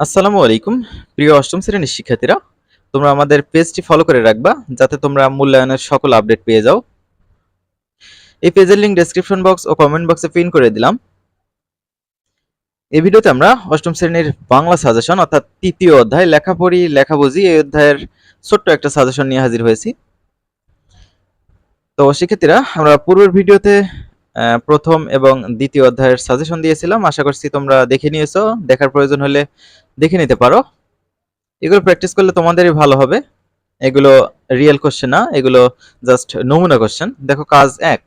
আসসালামু আলাইকুম। প্রিয় অষ্টম শ্রেণির শিক্ষার্থীরা, তোমরা আমাদের পেজটি ফলো করে রাখবা, যাতে তোমরা মূল্যায়নের সকল আপডেট পেয়ে যাও। এই পেজের লিঙ্ক ডেসক্রিপশন বক্স ও কমেন্ট বক্সে পিন করে দিলাম। এই ভিডিওতে আমরা অষ্টম শ্রেণির বাংলা সাজেশন অর্থাৎ তৃতীয় অধ্যায়, লেখাপড়ি লেখা বুঝি এই অধ্যায়ের ছোট্ট একটা সাজেশন নিয়ে হাজির হয়েছি। তো শিক্ষার্থীরা, আমরা পূর্বের ভিডিওতে প্রথম এবং দ্বিতীয় অধ্যায়ের সাজেশন দিয়েছিলাম। আশা করছি তোমরা দেখে নিয়েছো। দেখার প্রয়োজন হলে দেখে নিতে পারো। এগুলো প্র্যাকটিস করলে তোমাদেরই ভালো হবে। এগুলো রিয়েল কোশ্চেন না, এগুলো জাস্ট নমুনা কোশ্চেন দেখো, কাজ এক।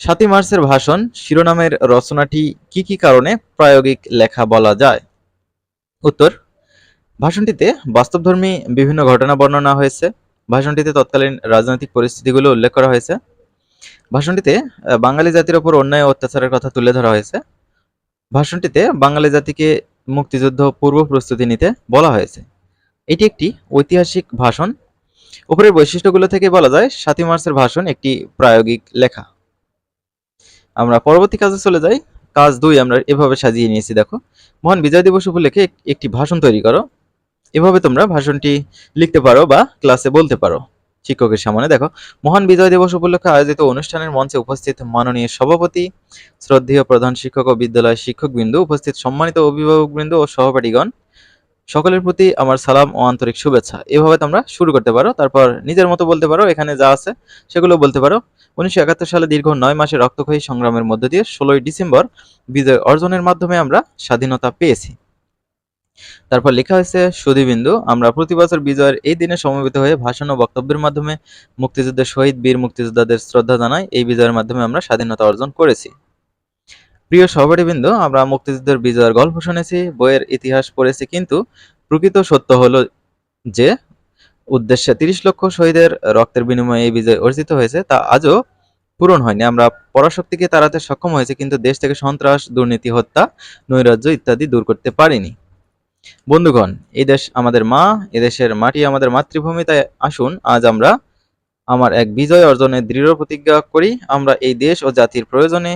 সাতই মার্চের ভাষণ, শিরোনামের রচনাটি কি কি কারণে প্রায়োগিক লেখা বলা যায়? উত্তর, ভাষণটিতে বাস্তবধর্মী বিভিন্ন ঘটনা বর্ণনা হয়েছে। ভাষণটিতে তৎকালীন রাজনৈতিক পরিস্থিতিগুলো উল্লেখ করা হয়েছে। ভাষণটিতে বাঙালি জাতির ওপর অন্যায় অত্যাচারের কথা তুলে ধরা হয়েছে। ভাষণটিতে বাঙালি জাতিকে মুক্তিযুদ্ধ পূর্ব প্রস্তুতি নিতে বলা হয়েছে। এটি একটি ঐতিহাসিক ভাষণ। উপরের বৈশিষ্ট্যগুলো থেকে বলা যায়, সাতই মার্চের ভাষণ একটি প্রায়োগিক লেখা। আমরা পরবর্তী কাজে চলে যাই। কাজ দুই আমরা এভাবে সাজিয়ে নিয়েছি, দেখো। মহান বিজয় দিবস উপলক্ষে একটি ভাষণ তৈরি করো। এভাবে তোমরা ভাষণটি লিখতে পারো বা ক্লাসে বলতে পারো। শিক্ষকের সামনে। দেখো, মহান বিজয় দিবস উপলক্ষে আয়োজিত অনুষ্ঠানের মঞ্চে উপস্থিত মাননীয় সভাপতি, শ্রদ্ধেয় প্রধান শিক্ষক ও বিদ্যালয় শিক্ষকবৃন্দ, উপস্থিত সম্মানিত অভিভাবকবৃন্দ ও সহপাঠীগণ, সকলের প্রতি আমার সালাম ও আন্তরিক শুভেচ্ছা। এভাবে তোমরা শুরু করতে পারো, তারপর নিজের মতো বলতে পারো, এখানে যা আছে সেগুলো বলতে পারো। উনিশশো একাত্তর সালে দীর্ঘ নয় মাসের রক্তক্ষয়ী সংগ্রামের মধ্য দিয়ে ষোলোই ডিসেম্বর বিজয় অর্জনের মাধ্যমে আমরা স্বাধীনতা পেয়েছি। তারপর লেখা হয়েছে, সুধীবিন্দু, আমরা প্রতি বছর বিজয়ের এই দিনে সমবেত হয়ে ভাষণ ও বক্তব্যের মাধ্যমে মুক্তিযুদ্ধের শহীদ বীর মুক্তিযোদ্ধাদের শ্রদ্ধা জানাই, এই বিজয়ের মাধ্যমে আমরা স্বাধীনতা অর্জন করেছি। প্রিয় সহপাঠীবৃন্দ, আমরা মুক্তিযুদ্ধের বিজয়ের গল্প শুনেছি, বইয়ের ইতিহাস পড়েছি, কিন্তু প্রকৃত সত্য হলো যে উদ্দেশ্যে তিরিশ লক্ষ শহীদের রক্তের বিনিময়ে এই বিজয় অর্জিত হয়েছে, তা আজও পূরণ হয়নি। আমরা পরাশক্তিকে তাড়াতে সক্ষম হয়েছে, কিন্তু দেশ থেকে সন্ত্রাস, দুর্নীতি, হত্যা, নৈরাজ্য ইত্যাদি দূর করতে পারিনি। বন্ধুগণ এই দেশ আমাদের মা এদেশের মাটি আমাদের মাতৃভূমি, তাই আসুন আজ আমরা আমার এক বিজয় অর্জনের দৃঢ় প্রতিজ্ঞা করি। আমরা এই দেশ ও জাতির প্রয়োজনে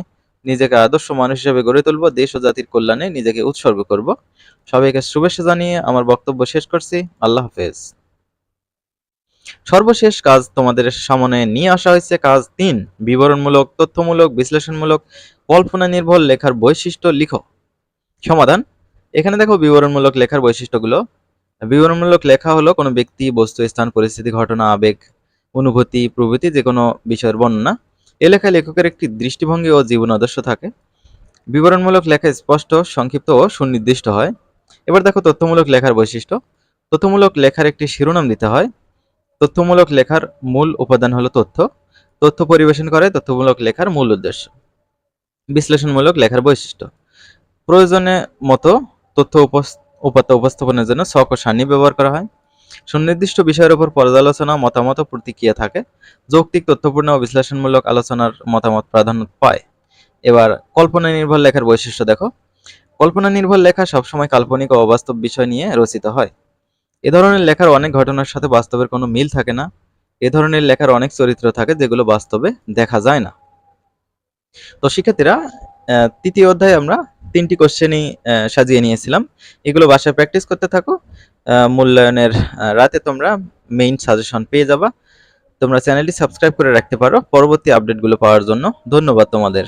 নিজেকে আদর্শ মানুষ হিসেবে গড়ে তুলব, দেশ ও জাতির কল্যাণে নিজেকে উৎসর্গ করব। সবাইকে শুভেচ্ছা জানিয়ে আমার বক্তব্য শেষ করছি। আল্লাহ হাফেজ। সর্বশেষ কাজ তোমাদের সামনে নিয়ে আসা হয়েছে। কাজ তিন, বিবরণমূলক, তথ্যমূলক, বিশ্লেষণমূলক কল্পনা নির্ভর লেখার বৈশিষ্ট্য লিখো। সমাধান এখানে দেখো বিবরণমূলক লেখার বৈশিষ্ট্যগুলো। বিবরণমূলক লেখা হলো কোনো ব্যক্তি, বস্তু, স্থান, পরিস্থিতি, ঘটনা, আবেগ, অনুভূতি, প্রভৃতি যে কোনো বিষয়ের বর্ণনা। এ লেখায় লেখকের একটি দৃষ্টিভঙ্গি ও জীবন আদর্শ থাকে। বিবরণমূলক লেখা স্পষ্ট, সংক্ষিপ্ত ও সুনির্দিষ্ট হয়। এবার দেখো তথ্যমূলক লেখার বৈশিষ্ট্য। তথ্যমূলক লেখার একটি শিরোনাম দিতে হয়। তথ্যমূলক লেখার মূল উপাদান হলো তথ্য। তথ্য পরিবেশন করে, তথ্যমূলক লেখার মূল উদ্দেশ্য। বিশ্লেষণমূলক লেখার বৈশিষ্ট্য। প্রয়োজনে মতো তথ্য উপাত্ত উপস্থাপনের জন্য ছক ও সারণী ব্যবহার করা হয়। সুনির্দিষ্ট বিষয়ের উপর পর্যালোচনা মতামত প্রতিক্রিয়া থাকে। যৌক্তিক, তথ্যপূর্ণ ও বিশ্লেষণমূলক আলোচনার মতামত প্রাধান্য পায়। এবার কল্পনা নির্ভর লেখার বৈশিষ্ট্য দেখো। কল্পনা নির্ভর লেখা সবসময় কাল্পনিক ও অবাস্তব বিষয় নিয়ে রচিত হয়। এ ধরনের লেখার অনেক ঘটনার সাথে বাস্তবের কোনো মিল থাকে না। এ ধরনের লেখার অনেক চরিত্র থাকে যেগুলো বাস্তবে দেখা যায় না। তো শিক্ষার্থীরা তৃতীয় অধ্যায়ে আমরা তিনটি কোশ্চেনই সাজিয়ে নিয়েছিলাম। এগুলো বাসায় প্র্যাকটিস করতে থাকো। মূল্যায়নের রাতে তোমরা মেইন সাজেশন পেয়ে যাবা। তোমরা চ্যানেলটি সাবস্ক্রাইব করে রাখতে পারো। পরবর্তী আপডেটগুলো পাওয়ার জন্য ধন্যবাদ তোমাদের।